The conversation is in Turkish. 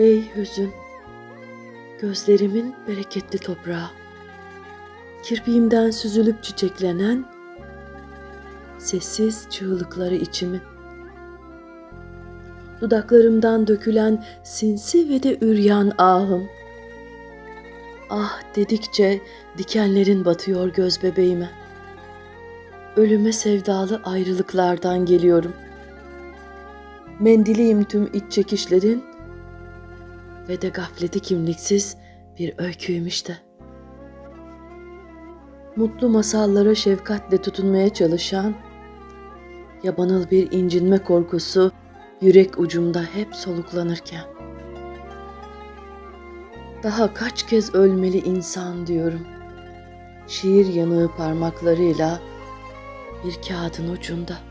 Ey hüzün, gözlerimin bereketli toprağı, kirpiğimden süzülüp çiçeklenen sessiz çığlıkları içimin, dudaklarımdan dökülen sinsi ve de üryan ahım. Ah dedikçe dikenlerin batıyor göz bebeğime. Ölüme sevdalı ayrılıklardan geliyorum. Mendiliyim tüm iç çekişlerin ve de gafleti kimliksiz bir öyküymüş de. Mutlu masallara şefkatle tutunmaya çalışan, yabanıl bir incinme korkusu yürek ucumda hep soluklanırken. Daha kaç kez ölmeli insan diyorum. Şiir yanığı parmaklarıyla bir kağıdın ucunda.''